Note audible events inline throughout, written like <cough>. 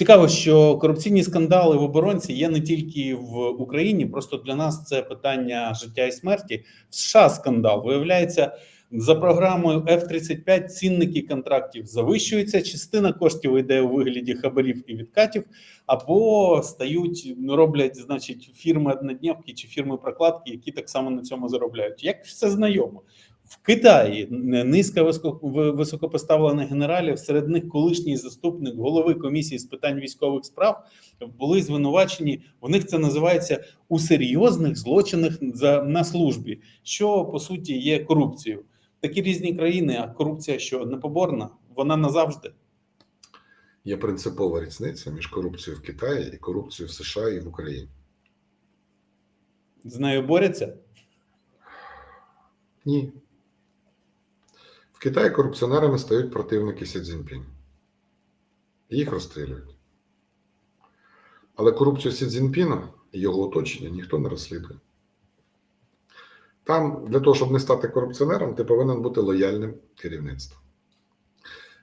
Цікаво, що корупційні скандали в оборонці є не тільки в Україні. Просто для нас це питання життя і смерті. В США скандал виявляється за програмою F-35 цінники контрактів завищуються. Частина коштів йде у вигляді хабарів і відкатів, або стають ну, роблять, значить, фірми однодневки чи фірми прокладки, які так само на цьому заробляють. Як все знайомо. В Китаї низка високо- високопоставлених генералів, серед них колишній заступник голови комісії з питань військових справ, були звинувачені. У них це називається у серйозних злочинах за на службі, що по суті є корупцією. Такі різні країни, а корупція, що непоборна, вона назавжди. Є принципова різниця між корупцією в Китаї і корупцією в США і в Україні. З нею борються. Ні. В Китаї корупціонерами стають противники Сі Цзіньпінь. Їх розстрілюють. Але корупцію Сі Цзіньпіна і його оточення ніхто не розслідує. Там для того, щоб не стати корупціонером, ти повинен бути лояльним керівництвом.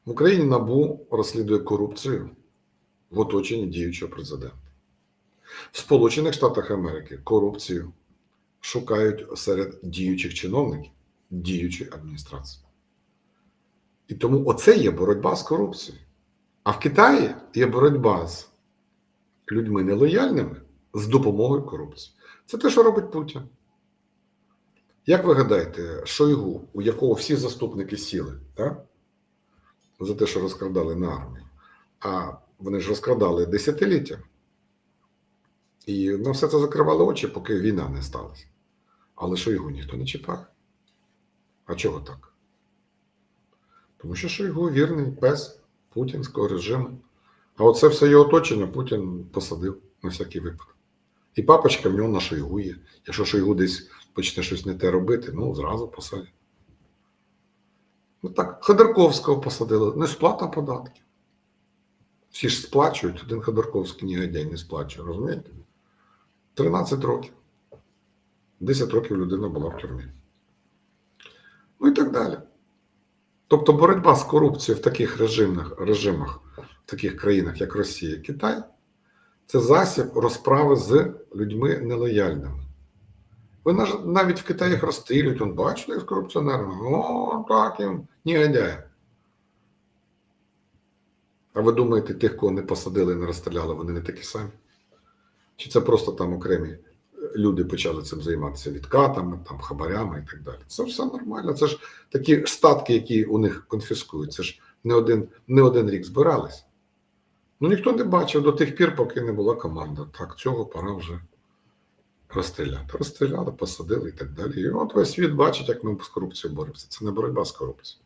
В Україні НАБУ розслідує корупцію в оточенні діючого президента. В Сполучених Штатах Америки корупцію шукають серед діючих чиновників діючої адміністрації. І тому оце є боротьба з корупцією. А в Китаї є боротьба з людьми нелояльними з допомогою корупції. Це те, що робить Путін. Як ви гадаєте, Шойгу, у якого всі заступники сіли, так? за те, що розкрадали на армію, а вони ж розкрадали десятиліття. І на все це закривали очі, поки війна не сталася. Але Шойгу ніхто не чіпає. А чого так? Тому що Шойгу вірний пес путінського режиму. А оце все його оточення Путін посадив на всякий випадок. І папочка в нього на Шойгу є. Якщо Шойгу десь почне щось не те робити, ну зразу посадять. Ну так, Ходорковського посадили, не сплата податків. Всі ж сплачують, один Ходорковський негодяй не сплачує, розумієте? 13 років. 10 років людина була в тюрмі. Ну і так далі. Тобто боротьба з корупцією в таких режимах, режимах, в таких країнах, як Росія Китай, це засіб розправи з людьми нелояльними. Ви навіть в Китаї їх розстрілюють, он бачите, як з корупціонерами. О, так їм негодяї. А ви думаєте, тих, кого не посадили і не розстріляли, вони не такі самі? Чи це просто там окремі люди почали цим займатися відкатами, там, хабарями і так далі? Це все нормально. Це ж такі статки, які у них конфіскують. Це ж не один, не один рік збирались. Ну ніхто не бачив до тих пір, поки не була команда. Так, цього пора вже розстріляти. Розстріляли, посадили і так далі. І от весь світ бачить, як ми з корупцією боремося. Це не боротьба з корупцією.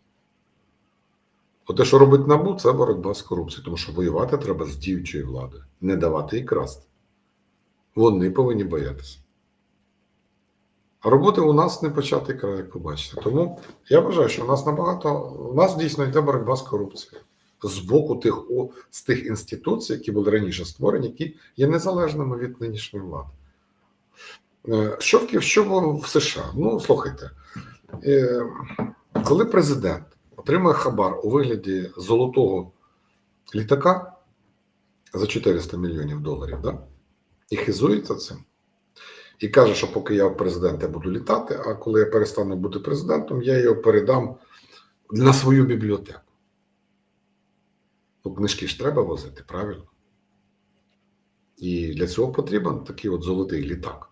От те, що робить НАБУ, це боротьба з корупцією, тому що воювати треба з діючою владою, не давати їй красти. Вони повинні боятися. А роботи у нас не початий край, як побачите. Тому я вважаю, що у нас набагато, у нас дійсно йде боротьба з корупцією. З боку тих, з тих інституцій, які були раніше створені, які є незалежними від нинішньої влади. Е, Що в, що в США? Ну, слухайте, е, коли президент отримує хабар у вигляді золотого літака за 400 мільйонів доларів, да? І хизується цим, і каже, що поки я президент, я буду літати, а коли я перестану бути президентом, я його передам на свою бібліотеку. Ну, книжки ж треба возити, правильно? І для цього потрібен такий от золотий літак.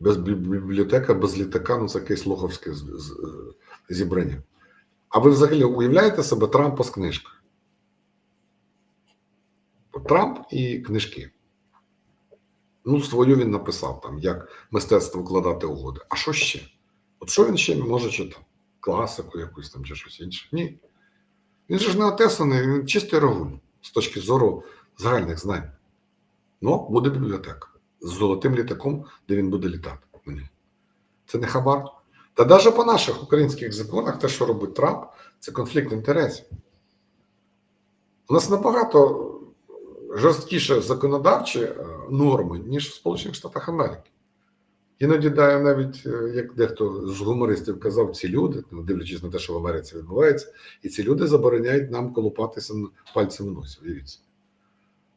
Без бібліотека, без літака, ну це якесь лоховське е, зібрання. А ви взагалі уявляєте себе Трампа з книжкою? Трамп і книжки. Ну, свою він написав там, як мистецтво вкладати угоди. А що ще? От що він ще може читати? Класику якусь там чи щось інше? Ні. Він же ж не отесаний, він чистий рагуль з точки зору загальних знань. Ну, буде бібліотека з золотим літаком, де він буде літати. на. Це не хабар. Та навіть по наших українських законах, те, що робить Трамп, це конфлікт інтересів. У нас набагато жорсткіше законодавчі е, норми, ніж в Сполучених Штатах Америки. Іноді навіть, е, як дехто з гумористів казав, ці люди, ну, дивлячись на те, що в Америці відбувається, і ці люди забороняють нам колупатися пальцем в носі. Дивіться.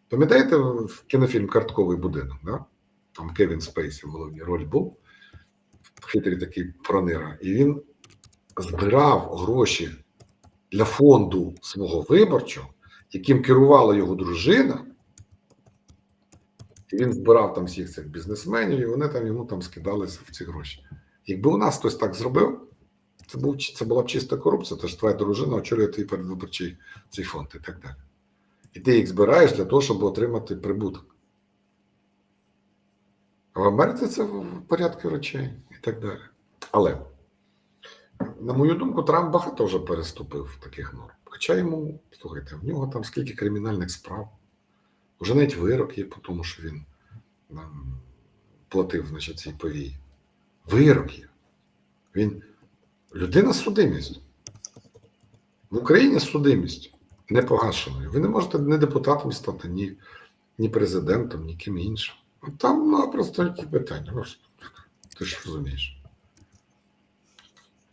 Пам'ятаєте кінофільм Картковий будинок? Да? Там Кевін Спейсі в головній роль був. Хитрий такий пронира. І він збирав гроші для фонду свого виборчого, яким керувала його дружина. І він збирав там всіх цих бізнесменів, і вони там йому там скидалися в ці гроші. Якби у нас хтось так зробив, це, був, це була б чиста корупція, тож твоя дружина очолює твій передвиборчий цей фонд і так далі. І ти їх збираєш для того, щоб отримати прибуток. А в Америці це в порядку речей і так далі. Але, на мою думку, Трамп багато вже переступив таких норм. Хоча йому, слухайте, в нього там скільки кримінальних справ. Вже навіть вирок є по тому, що він нам платив значить, цій повії. Вирок є. Він людина з судимістю. В Україні з судимістю не погашеною. Ви не можете ні депутатом стати, ні, ні президентом, ні ким іншим. Там ну, просто які питання. Ти ж розумієш.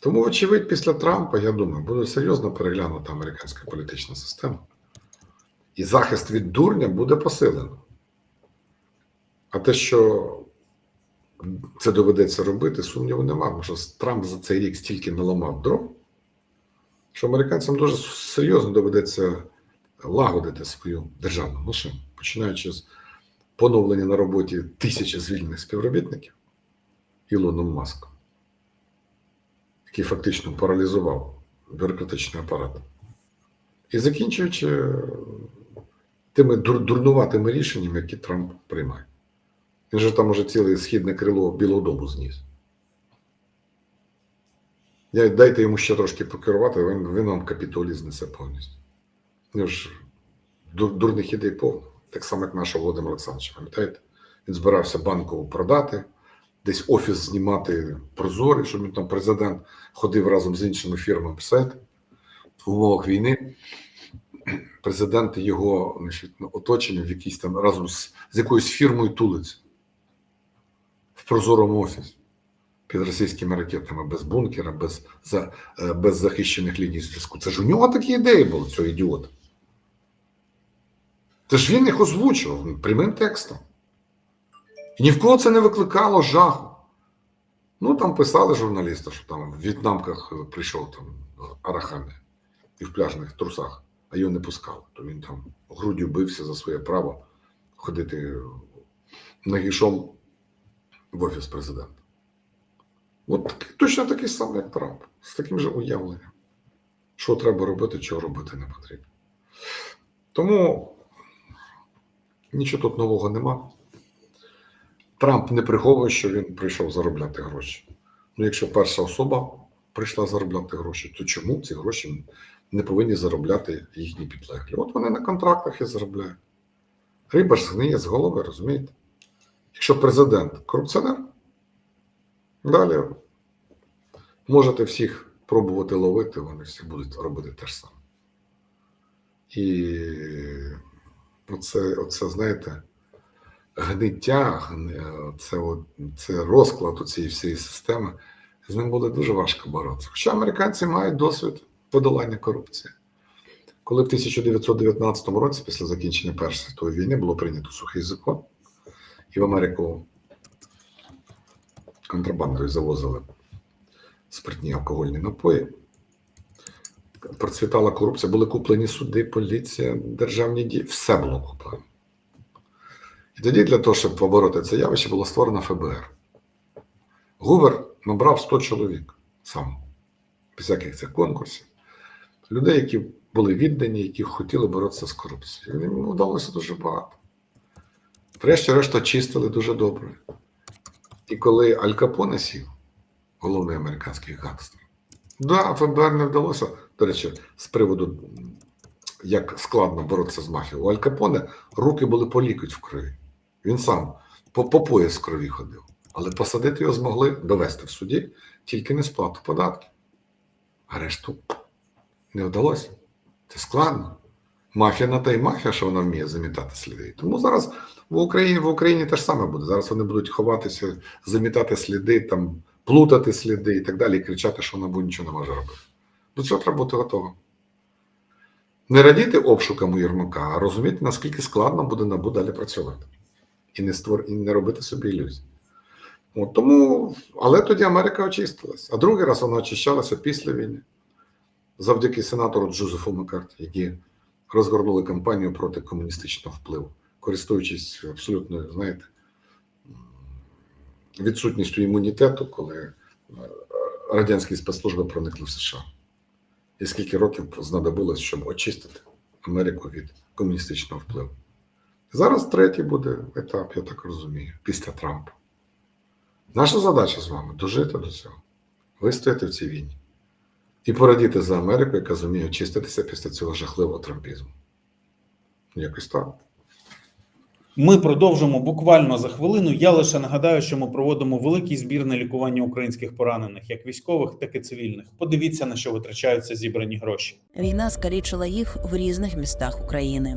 Тому, очевидь, після Трампа, я думаю, буде серйозно переглянута американська політична система. І захист від дурня буде посилено. А те, що це доведеться робити, сумніву нема, тому що Трамп за цей рік стільки наламав дров, що американцям дуже серйозно доведеться лагодити свою державну машину, починаючи з поновлення на роботі тисячі звільнених співробітників Ілоном Маском, який фактично паралізував бюрократичний апарат. І закінчуючи тими дур- дурнуватими рішеннями, які Трамп приймає. Він же там уже ціле східне крило Білого Дому зніс. Я, дайте йому ще трошки покерувати, він, він вам капітолій знесе повністю. Ну ж дур, дурних ідей повно. Так само, як нашого Володимира Олександровича, пам'ятаєте? Він збирався банку продати, десь офіс знімати прозорий, щоб він там президент ходив разом з іншими фірмами писати в умовах війни. Президент і його значить, ну, оточення в якійсь там разом з, з якоюсь фірмою тулиться в прозорому офісі під російськими ракетами, без бункера, без, за, е, без захищених ліній зв'язку. Це ж у нього такі ідеї були, цього ідіота. Це ж він їх озвучував прямим текстом. І ні в кого це не викликало жаху. Ну, там писали журналісти, що там в в'єтнамках е, прийшов там Арахамі і в пляжних трусах, а його не пускали. То він там груддю бився за своє право ходити нагішом в офіс президента. От точно такий самий, як Трамп, з таким же уявленням, що треба робити, чого робити не потрібно. Тому нічого тут нового нема. Трамп не приховує, що він прийшов заробляти гроші. Ну, якщо перша особа прийшла заробляти гроші, то чому ці гроші не повинні заробляти їхні підлеглі? От вони на контрактах і заробляють. Риба ж згниє з голови, розумієте? Якщо президент корупціонер, далі можете всіх пробувати ловити, вони всі будуть робити те ж саме. І оце, оце знаєте, гниття, це, це розклад у цієї всієї системи, з ним буде дуже важко боротися. Хоча американці мають досвід подолання корупції. Коли в 1919 році, після закінчення Першої світової війни, було прийнято сухий закон, і в Америку контрабандою завозили спиртні алкогольні напої. Процвітала корупція, були куплені суди, поліція, державні дії, все було куплено. І тоді, для того, щоб побороти це явище, було створено ФБР. Гувер набрав 100 чоловік сам, без всяких цих конкурсів, людей, які були віддані, які хотіли боротися з корупцією. Їм вдалося дуже багато. Врешті-решт очистили дуже добре. І коли Аль Капоне сів, головний американський гангстер, да, ФБР не вдалося. До речі, з приводу, як складно боротися з мафією. У Аль Капоне руки були по лікоть в крові. Він сам по, по пояс крові ходив. Але посадити його змогли довести в суді тільки не сплату податків. А решту не вдалося. Це складно. Мафія на те й мафія, що вона вміє замітати сліди. Тому зараз в Україні в Україні те ж саме буде. Зараз вони будуть ховатися, замітати сліди, там, плутати сліди і так далі, і кричати, що вона нічого не може робити. До цього треба бути готовим. Не радіти обшукам у Єрмака, а розуміти, наскільки складно буде набу далі працювати. І не, створ... і не робити собі ілюзій. От тому, але тоді Америка очистилась. А другий раз вона очищалася після війни завдяки сенатору Джозефу Маккарті, які розгорнули кампанію проти комуністичного впливу, користуючись абсолютно, знаєте, відсутністю імунітету, коли е, радянські спецслужби проникли в США. І скільки років знадобилось, щоб очистити Америку від комуністичного впливу. Зараз третій буде етап, я так розумію, після Трампа. Наша задача з вами дожити до цього, вистояти в цій війні і порадіти за Америку, яка зуміє очиститися після цього жахливого трампізму. Якось так. Ми продовжимо буквально за хвилину. Я лише нагадаю, що ми проводимо великий збір на лікування українських поранених, як військових, так і цивільних. Подивіться на що витрачаються зібрані гроші. Війна скалічила їх в різних містах України.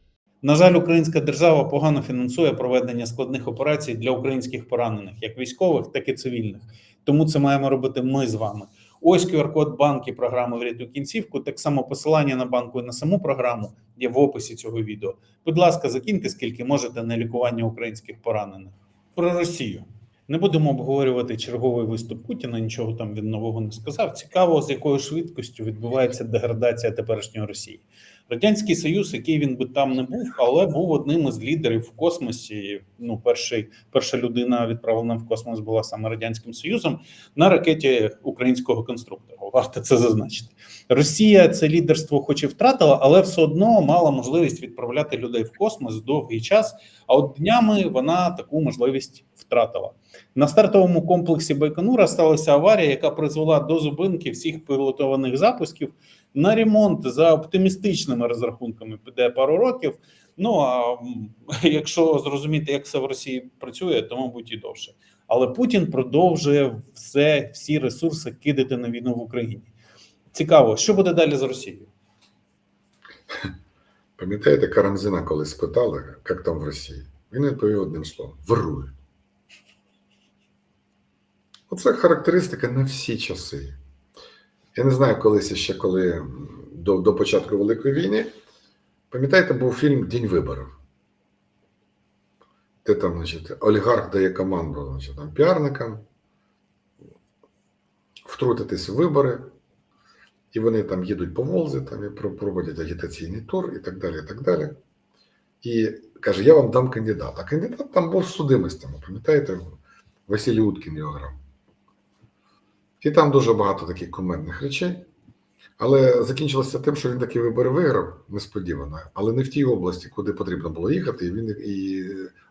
На жаль, українська держава погано фінансує проведення складних операцій для українських поранених, як військових, так і цивільних. Тому це маємо робити ми з вами. Ось QR-код банки програми «Врятуй кінцівку. Так само посилання на банку і на саму програму є в описі цього відео. Будь ласка, закиньте скільки можете на лікування українських поранених. Про Росію не будемо обговорювати черговий виступ Путіна. Нічого там він нового не сказав. Цікаво, з якою швидкістю відбувається деградація теперішньої Росії. Радянський Союз, який він би там не був, але був одним із лідерів в космосі. Ну, перший, перша людина відправлена в космос була саме радянським Союзом на ракеті українського конструктора. Варто це зазначити. Росія це лідерство, хоч і втратила, але все одно мала можливість відправляти людей в космос довгий час. А от днями вона таку можливість втратила. На стартовому комплексі Байконура сталася аварія, яка призвела до зупинки всіх пілотованих запусків на ремонт за оптимістичними розрахунками піде пару років. Ну а <laughs> якщо зрозуміти, як все в Росії працює, то мабуть і довше. Але Путін продовжує все, всі ресурси кидати на війну в Україні. Цікаво, що буде далі з Росією? <laughs> Пам'ятаєте, Карамзина, коли спитали, як там в Росії? Він відповів одним словом: ворують. Оце характеристика на всі часи. Я не знаю, колись ще коли до, до початку Великої війни, пам'ятаєте, був фільм День виборів. Де там, значить, олігарх дає команду значить, там, піарникам втрутитись в вибори, і вони там їдуть по Волзі, там і проводять агітаційний тур і так далі. І так далі. І каже: Я вам дам кандидата. А кандидат там був судимостями, пам'ятаєте, Василь Уткін його грав. І там дуже багато таких кумедних речей. Але закінчилося тим, що він такі вибори виграв несподівано, але не в тій області, куди потрібно було їхати. І він і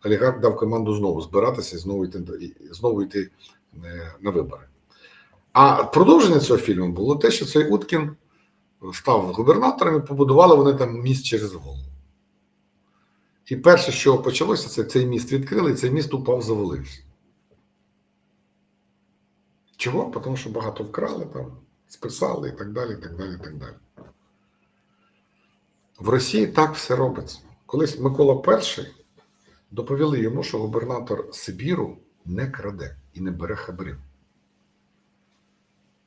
олігарх дав команду знову збиратися і знову йти, знову йти е, на вибори. А продовження цього фільму було те, що цей Уткін став губернатором і побудували вони там міст через голову. І перше, що почалося, це цей міст відкрили, і цей міст упав, завалився. Чого? Тому що багато вкрали там, списали і так далі, і так далі, і так далі. В Росії так все робиться. Колись Микола І доповіли йому, що губернатор Сибіру не краде і не бере хабарів.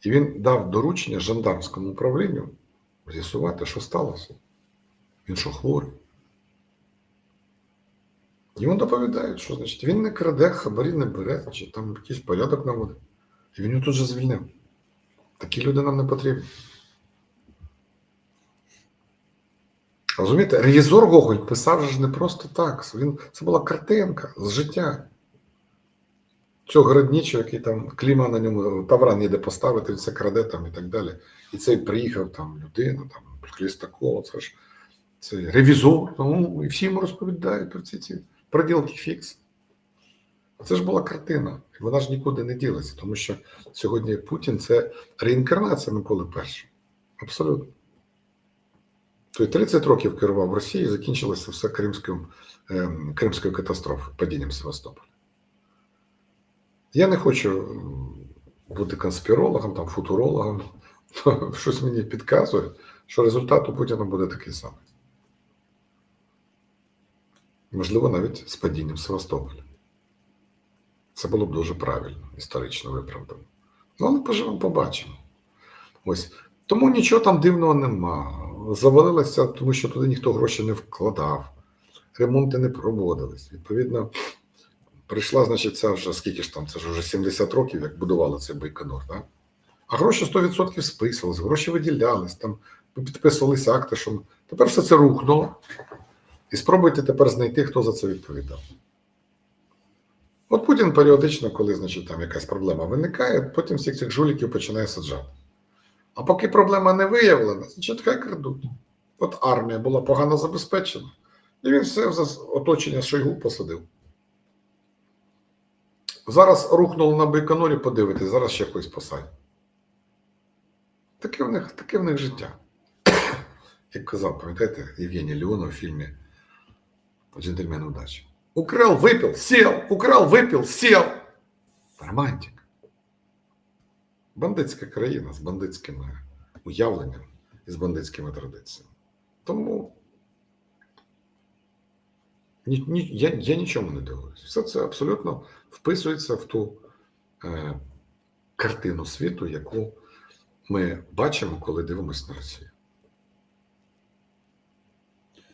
І він дав доручення жандармському управлінню з'ясувати, що сталося. Він що хворий. Йому доповідають, що значить він не краде, хабарі не бере, чи там якийсь порядок наводить. І він його тут же звільнив. Такі люди нам не потрібні. Розумієте, ревізор Гоголь писав ж не просто так. Він, це була картинка з життя. Цього городнічого, який там кліма на ньому, тавра ніде поставити, він це краде там і так далі. І цей приїхав там людина, там Хлістакова, це ж це ревізор. Ну, і всі йому розповідають про ці, ці проділки фікс. Це ж була картина, і вона ж нікуди не ділася, тому що сьогодні Путін це реінкарнація Миколи І. Абсолютно. Той 30 років керував в Росії, закінчилося все Кримською, ем, Кримською катастрофою, падінням Севастополя. Я не хочу бути конспірологом, там, футурологом. <laughs> Щось мені підказує, що результат у Путіна буде такий самий. Можливо, навіть з падінням Севастополя. Це було б дуже правильно, історично виправдано. Ну, але поживемо, побачимо. Ось. Тому нічого там дивного нема. Завалилося, тому що туди ніхто гроші не вкладав, ремонти не проводились. Відповідно, прийшла, значить, ця вже скільки ж там, це ж вже 70 років, як будували цей Байконур, так? А гроші 100% списувались, гроші виділялись, там підписувалися акти, що тепер все це рухнуло. І спробуйте тепер знайти, хто за це відповідав. От Путін періодично, коли, значить, там якась проблема виникає, потім всіх цих жуліків починає саджати. А поки проблема не виявлена, значить хай крадуть. От армія була погано забезпечена, і він все в оточення Шойгу посадив. Зараз рухнуло на Байконурі, подивитись, зараз ще когось посадять. Таке в них, таке в них життя. <coughs> Як казав, пам'ятаєте, Євгеній Леонов в фільмі «Джентльмен удачі». Украл, выпил, сел, украл, выпил, сел. Романтик. Бандитська країна з бандитськими уявленнями і з бандитськими традиціями. Тому ні, ні, я, я нічому не дивуюся. Все це абсолютно вписується в ту е, картину світу, яку ми бачимо, коли дивимося на Росію.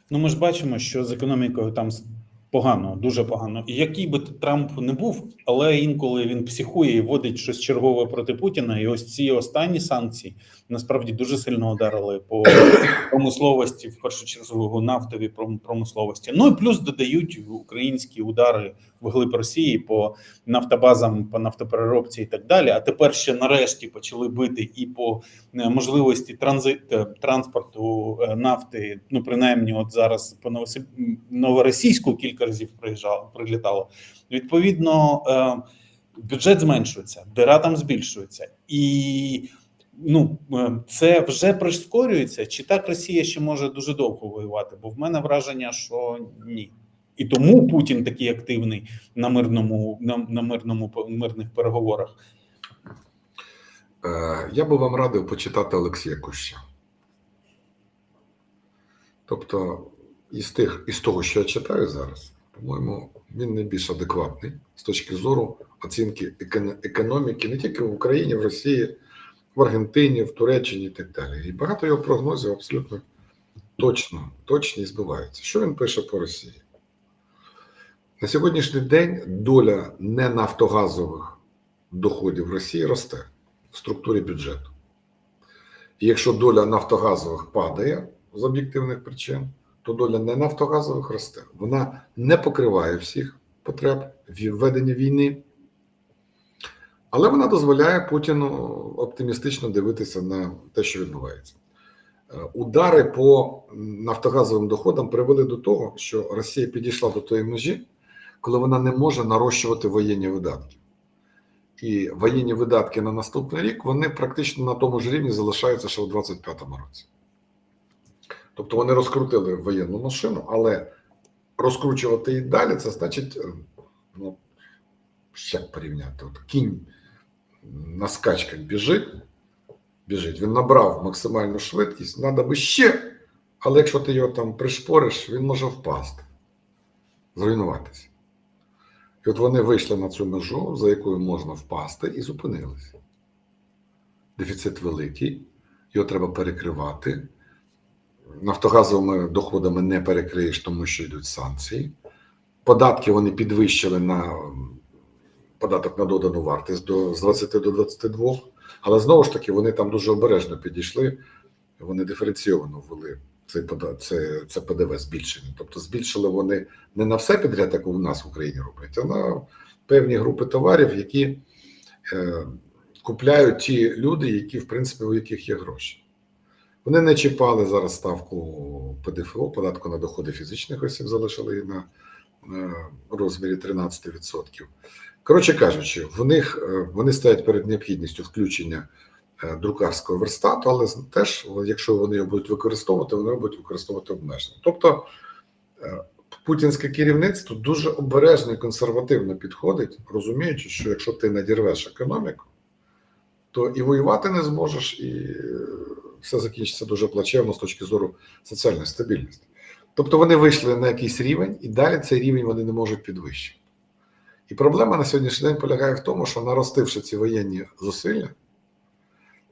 Ну, ми ж бачимо, що з економікою там погано, дуже погано. І який би Трамп не був, але інколи він психує і вводить щось чергове проти Путіна. І ось ці останні санкції насправді дуже сильно ударили по <coughs> промисловості, в першу чергу нафтовій пром- промисловості. Ну і плюс додають українські удари в глиб Росії по нафтобазам, по нафтопереробці і так далі. А тепер ще нарешті почали бити і по е, можливості транзит е, транспорту е, нафти. Ну принаймні, от зараз по новоросійську кілька разів приїжджало, прилітало. Відповідно, е, бюджет зменшується, дира там збільшується, і ну е, це вже прискорюється. Чи так Росія ще може дуже довго воювати? Бо в мене враження, що ні. І тому Путін такий активний на мирному на, на мирному мирних переговорах. Е, я би вам радив почитати Олексія Куща. Тобто, із, тих, із того, що я читаю зараз, по-моєму, він найбільш адекватний з точки зору оцінки економіки не тільки в Україні, в Росії, в Аргентині, в Туреччині і так далі. І багато його прогнозів абсолютно точно, точні і збиваються. Що він пише по Росії? На сьогоднішній день доля ненафтогазових доходів Росії росте в структурі бюджету. І якщо доля нафтогазових падає з об'єктивних причин, то доля ненафтогазових росте. Вона не покриває всіх потреб в веденні війни, але вона дозволяє Путіну оптимістично дивитися на те, що відбувається. Е, Удари по нафтогазовим доходам привели до того, що Росія підійшла до тої межі, коли вона не може нарощувати воєнні видатки. І воєнні видатки на наступний рік вони практично на тому ж рівні залишаються ще у 2025 році. Тобто вони розкрутили воєнну машину, але розкручувати її далі, це значить, е, ну, як порівняти, от кінь на скачках біжить, біжить, він набрав максимальну швидкість, треба би ще, але якщо ти його там пришпориш, він може впасти, зруйнуватися. І от вони вийшли на цю межу, за якою можна впасти, і зупинилися. Дефіцит великий, його треба перекривати. Нафтогазовими доходами не перекриєш, тому що йдуть санкції. Податки вони підвищили на податок на додану вартість до, з 20 до 22, але знову ж таки вони там дуже обережно підійшли, вони диференційовано ввели Це, це, це ПДВ збільшення. Тобто збільшили вони не на все підряд, як у нас в Україні роблять, а на певні групи товарів, які е, купляють ті люди, які, в принципі, у яких є гроші. Вони не чіпали зараз ставку ПДФО, податку на доходи фізичних осіб, залишили її на, розмірі 13%. Коротше кажучи, в них е, вони стоять перед необхідністю включення е, друкарського верстату, але теж, якщо вони його будуть використовувати, вони будуть використовувати обмежено. Тобто е, путінське керівництво дуже обережно і консервативно підходить, розуміючи, що якщо ти надірвеш економіку, то і воювати не зможеш, і е, все закінчиться дуже плачевно з точки зору соціальної стабільності. Тобто вони вийшли на якийсь рівень, і далі цей рівень вони не можуть підвищити. І проблема на сьогоднішній день полягає в тому, що наростивши ці воєнні зусилля,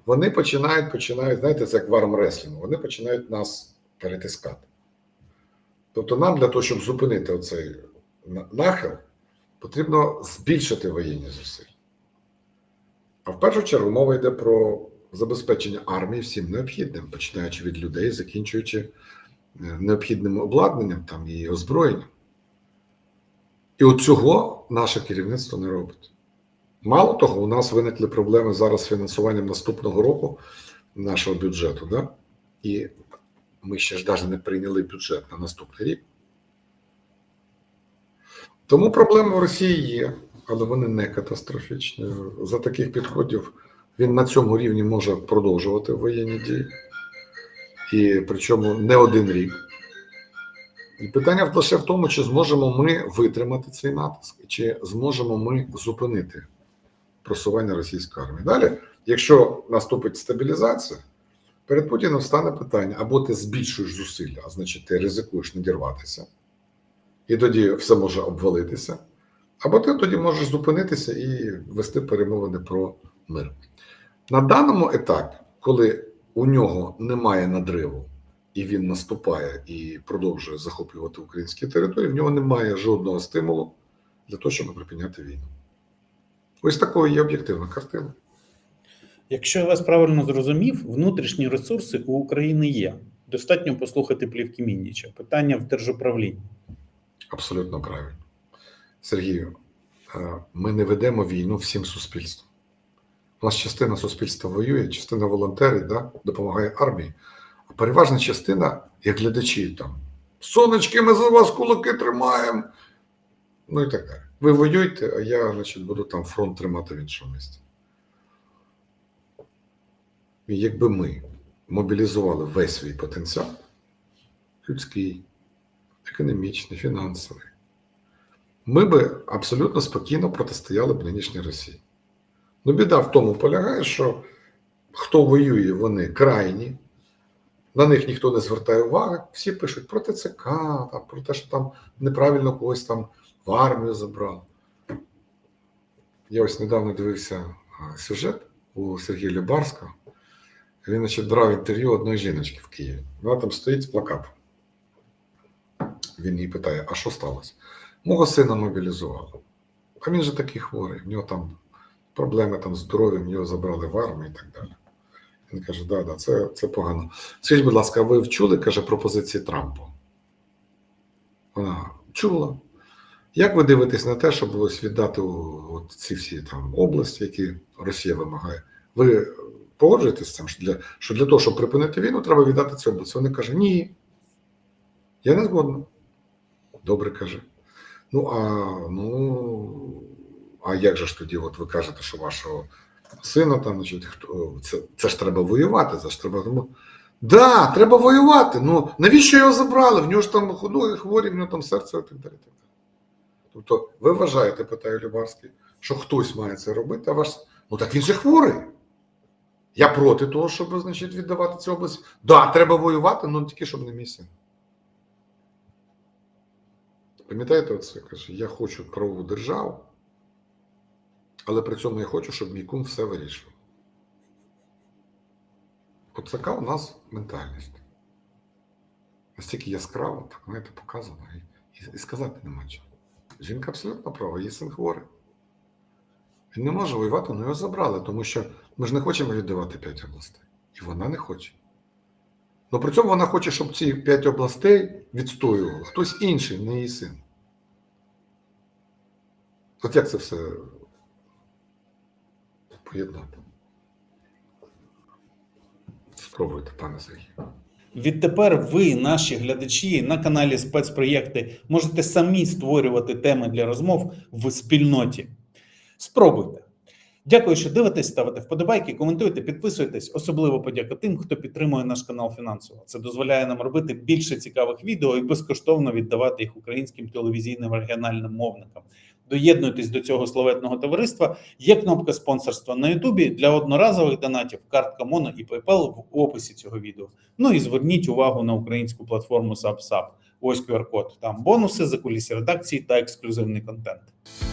вони починають, починають, знаєте, це як в армреслінгу, вони починають нас перетискати. Тобто нам для того, щоб зупинити оцей нахил, потрібно збільшити воєнні зусилля. А в першу чергу мова йде про забезпечення армії всім необхідним, починаючи від людей, закінчуючи е, необхідним обладнанням там і озброєнням. І от цього наше керівництво не робить. Мало того, у нас виникли проблеми зараз з фінансуванням наступного року нашого бюджету, да? і ми ще ж навіть не прийняли бюджет на наступний рік. Тому проблеми в Росії є, але вони не катастрофічні. За таких підходів він на цьому рівні може продовжувати воєнні дії, і причому не один рік. І питання лише в тому, чи зможемо ми витримати цей натиск, чи зможемо ми зупинити просування російської армії. Далі, якщо наступить стабілізація, перед Путіним стане питання: або ти збільшуєш зусилля, а значить, ти ризикуєш надірватися, і тоді все може обвалитися, або ти тоді можеш зупинитися і вести перемовини про мир. На даному етапі, коли у нього немає надриву, і він наступає і продовжує захоплювати українські території, в нього немає жодного стимулу для того, щоб припиняти війну. Ось такою є об'єктивна картина. Якщо я вас правильно зрозумів, внутрішні ресурси у України є. Достатньо послухати плівки Мінніча. Питання в держуправлінні. Абсолютно правильно. Сергію, е, ми не ведемо війну всім суспільством. У нас частина суспільства воює, частина волонтерів да, допомагає армії, а переважна частина, як глядачі, там сонечки, ми за вас кулаки тримаємо. Ну і так далі. Ви воюєте, а я, значить, буду там фронт тримати в іншому місці. І якби ми мобілізували весь свій потенціал, людський, економічний, фінансовий, ми би абсолютно спокійно протистояли б нинішній Росії. Ну, біда в тому полягає, що хто воює, вони крайні, на них ніхто не звертає уваги, всі пишуть про ТЦК, там, про те, що там неправильно когось там в армію забрали. Я ось недавно дивився сюжет у Сергія Лябарського. Він значить, брав інтерв'ю одної жіночки в Києві. Вона там стоїть з плакатом. Він її питає: а що сталося? Мого сина мобілізували. А він же такий хворий, в нього там проблеми там, з здоров'ям, його забрали в армію і так далі. Він каже: да, да, це, це погано. Скажіть, будь ласка, ви вчули, каже, пропозиції Трампа? Вона чула. Як ви дивитесь на те, щоб ось віддати от ці всі там області, які Росія вимагає? Ви погоджуєтесь з цим, що для, що для того, щоб припинити війну, треба віддати ці області? Вони каже, ні. Я не згодна. Добре каже. Ну, а ну, а як же ж тоді, от ви кажете, що вашого сина там, значить, хто це, це ж треба воювати, це ж треба. Ну, да, треба воювати. Ну навіщо його забрали? В нього ж там ходуги хворі, в нього там серце і так далі. Тобто, ви вважаєте, питає Любарський, що хтось має це робити, а ваш. Ну так він же хворий. Я проти того, щоб значить, віддавати цю область. Да, треба воювати, але тільки щоб не мій. Пам'ятаєте, оце каже, я хочу правову державу, але при цьому я хочу, щоб мій кум все вирішував. От така у нас ментальність. Настільки яскраво, так знаєте, показано, і, і, сказати нема чого. Жінка абсолютно права, її син хворий. Він не може воювати, але його забрали, тому що ми ж не хочемо віддавати п'ять областей. І вона не хоче. Але при цьому вона хоче, щоб ці п'ять областей відстоював хтось інший, не її син. От як це все поєднати? Спробуйте, пане Сергію. Відтепер ви, наші глядачі, на каналі спецпроєкти можете самі створювати теми для розмов в спільноті. Спробуйте. Дякую, що дивитесь, ставите вподобайки, коментуйте, підписуйтесь. Особливо подяка тим, хто підтримує наш канал фінансово. Це дозволяє нам робити більше цікавих відео і безкоштовно віддавати їх українським телевізійним регіональним мовникам. Доєднуйтесь до цього славетного товариства. Є кнопка спонсорства на Ютубі для одноразових донатів, картка Моно і PayPal в описі цього відео. Ну і зверніть увагу на українську платформу SubSub. Ось QR-код. Там бонуси, закулісі редакції та ексклюзивний контент.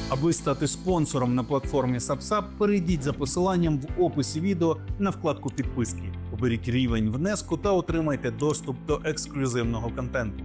Аби стати спонсором на платформі SubSub, перейдіть за посиланням в описі відео на вкладку підписки. Оберіть рівень внеску та отримайте доступ до ексклюзивного контенту.